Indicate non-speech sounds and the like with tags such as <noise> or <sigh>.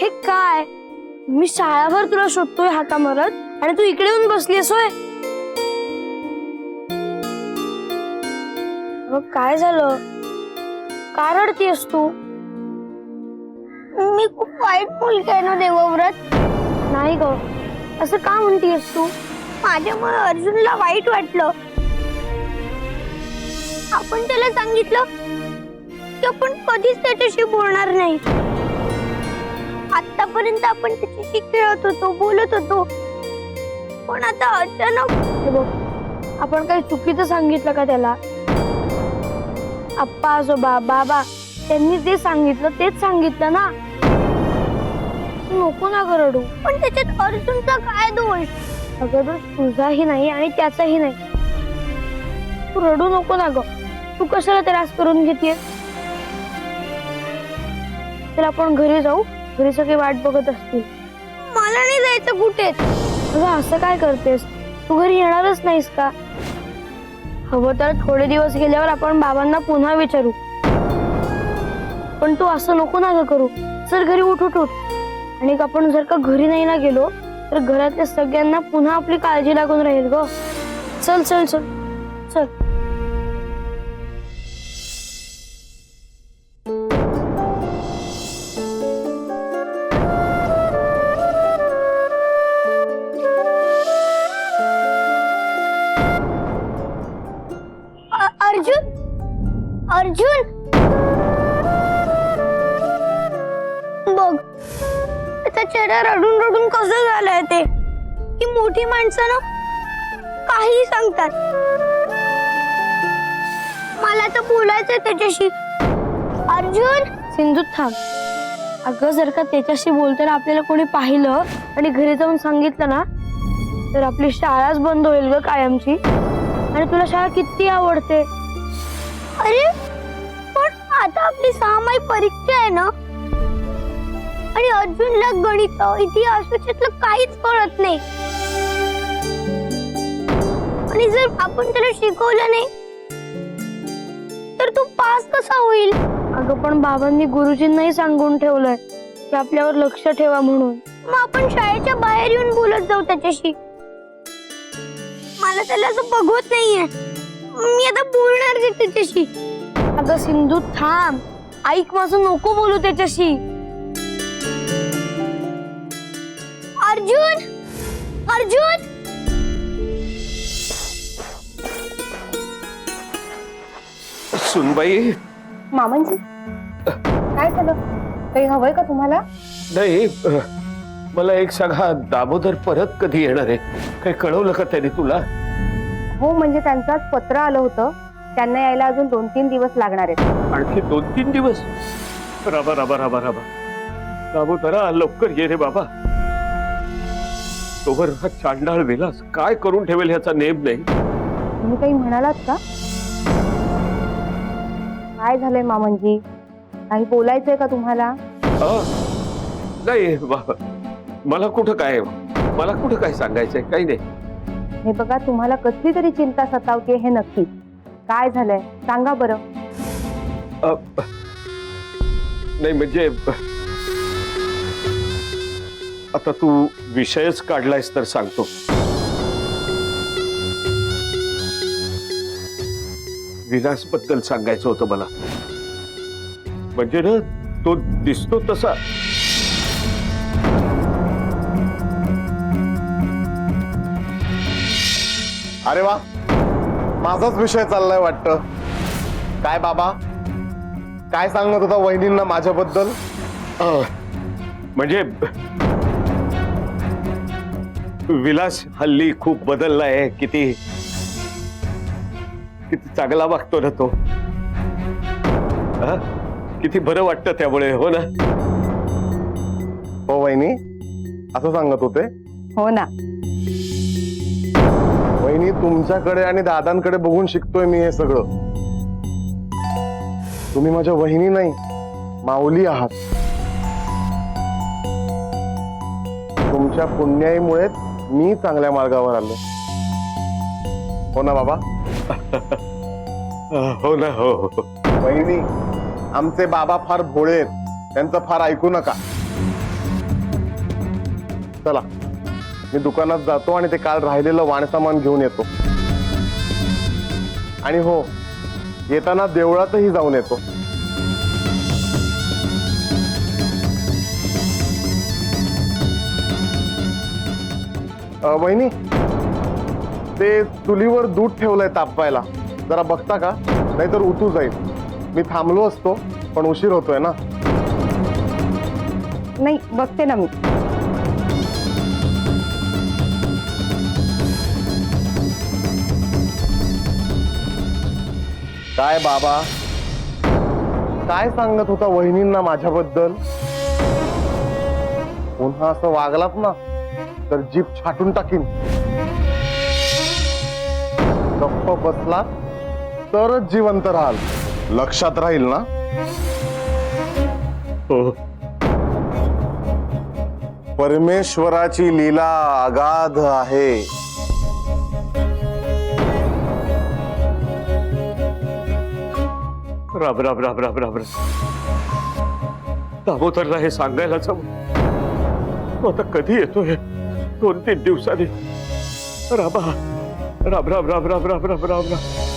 मी शाळाभर तुला शोधतोय हाका मारत आणि तू इकडे येऊन बसलीस होय? अगं, काय झालं? का रडतीयस तू? मी खूप वाईट मुलगी आहे ना देवव्रत. नाही ग. असं का म्हणतीयस तू? माझ्यामुळे अर्जुनला वाईट वाटलं. आपण त्याला सांगितलं की आपण कधीच त्याच्याशी बोलणार नाही. आतापर्यंत आपण त्याच्याशी खेळत होतो बोलत होतो. पण आता अचानक हे बघ आपण काही चुकीचं सांगितलं का त्याला? आप्पा आजोबा बाबा त्यांनी जे सांगितलं तेच सांगितलं ना? तू नको ना गरडू रडू. पण त्याच्यात अर्जुनचा काय दोष? अगं दोष तुझाही नाही आणि त्याचाही नाही. तू रडू नको ना ग. तू कशाला त्रास करून घेते तर आपण घरी जाऊ. घरी सगळे वाट बघत असतील. मला नाही जायचं कुठेच अगं असं काय करतेस? तू घरी येणारच नाहीस का? हवं तर थोडे दिवस गेल्यावर आपण बाबांना पुन्हा विचारू. पण तू असं नको ना ग करू. चल घरी उठ उठ उठ. आणि आपण जर का घरी नाही ना गेलो तर घरातल्या सगळ्यांना पुन्हा आपली काळजी लागून राहील ग. चल चल चल. अर्जुन? अर्जुन? बघ त्याचा चेहरा रडून रडून कसं झालंय ते? ही मोठी माणसं ना काही सांगतात. मला तर बोलायचंय त्याच्याशी. अर्जुन? सिंधू थांब. अगं जर का त्याच्याशी बोलताना आपल्याला कोणी पाहिलं आणि घरी जाऊन सांगितलं ना तर आपली शाळाच बंद होईल ग कायमची. आणि तुला शाळा किती आवडते? अरे पण आता आपली सहामाही परीक्षा आहे ना? आणि अर्जुनला गणित इतिहास याच्यातलं काहीच कळत नाही. आणि जर आपण त्याला शिकवलं नाही तर तो पास कसा होईल? अगं पण बाबांनी गुरुजींनाही सांगून ठेवलंय की आपल्यावर लक्ष ठेवा म्हणून. मग आपण शाळेच्या बाहेर येऊन बोलत जाऊ त्याच्याशी. मला त्याला असं बघवत नाहीये. मी आता बोलणार नाही त्याच्याशी. अगं सिंधू थांब. ऐक माझं नको बोलू त्याच्याशी. अर्जुन! अर्जुन! सुनबाई. मामांजी काय झालं? काही हवंय का तुम्हाला? नाही अ, मला एक सांगा दामोदर परत कधी येणार आहे? काही कळवलं का त्याने तुला? हो म्हणजे त्यांचं आज पत्र आलं होतं. त्यांना यायला अजून दोन तीन दिवस लागणार आहेत. आणखी दोन तीन दिवस? राबा राबा राबा राबा. दामोदरा लवकर ये रे बाबा. तोवर हा चांडाळ विलास काय करून ठेवेल ह्याचा नेम नाही. तुम्ही काही म्हणालात का? काय झालंय मामांजी काही बोलायचंय का तुम्हाला? अ, नाही बाबा मला कुठं काय मला कुठं काय सांगायचंय? काही नाही. हे बघा तुम्हाला कसली तरी चिंता सतावते हे नक्की. काय झालंय? सांगा बरं. नाही म्हणजे आता तू विषयच काढलायस तर सांगतो. विनाशबद्दल सांगायचं होतं मला. म्हणजे ना तो दिसतो तसा. अरे वा. माझाच विषय चाललाय वाटतं. काय बाबा? काय सांगत होता वहिनींना माझ्याबद्दल? म्हणजे विलास हल्ली खूप बदललाय किती किती चांगला वागतो ना तो. हा? किती बरं वाटतं त्यामुळे हो ना? हो वहिनी. असं सांगत होते? हो ना. वहिनी तुमच्याकडे आणि दादांकडे बघून शिकतोय मी हे सगळं. तुम्ही माझ्या वहिनी नाही माऊली आहात. तुमच्या पुण्याईमुळे मी चांगल्या मार्गावर आलो हो ना बाबा? <laughs> हो ना हो हो. वहिनी आमचे बाबा फार भोळे आहेत. त्यांचं फार ऐकू नका. चला. मी दुकानात जातो आणि ते काल राहिलेलं वाणसामान घेऊन येतो. आणि हो येताना देवळातही जाऊन येतो. अ, वहिनी ते चुलीवर दूध ठेवलंय तापवायला जरा बघता का? नाहीतर उतू जाईल. मी थांबलो असतो पण उशीर होतोय ना? नाही बघते ना मी. काय बाबा? काय सांगत होता वहिनींना माझ्याबद्दल? पुन्हा असं वागलात ना तर जीप छाटून टाकीन. गप्प बसला तरच जिवंत राहाल. लक्षात राहील ना? हो. परमेश्वराची लीला अगाध आहे. राम राम राम राम राम राम दामोदरला हे सांगायलाच हवं तो आता कधी येतोय दोन तीन दिवसांनी रामा राम राम राम राम राम राम राम राम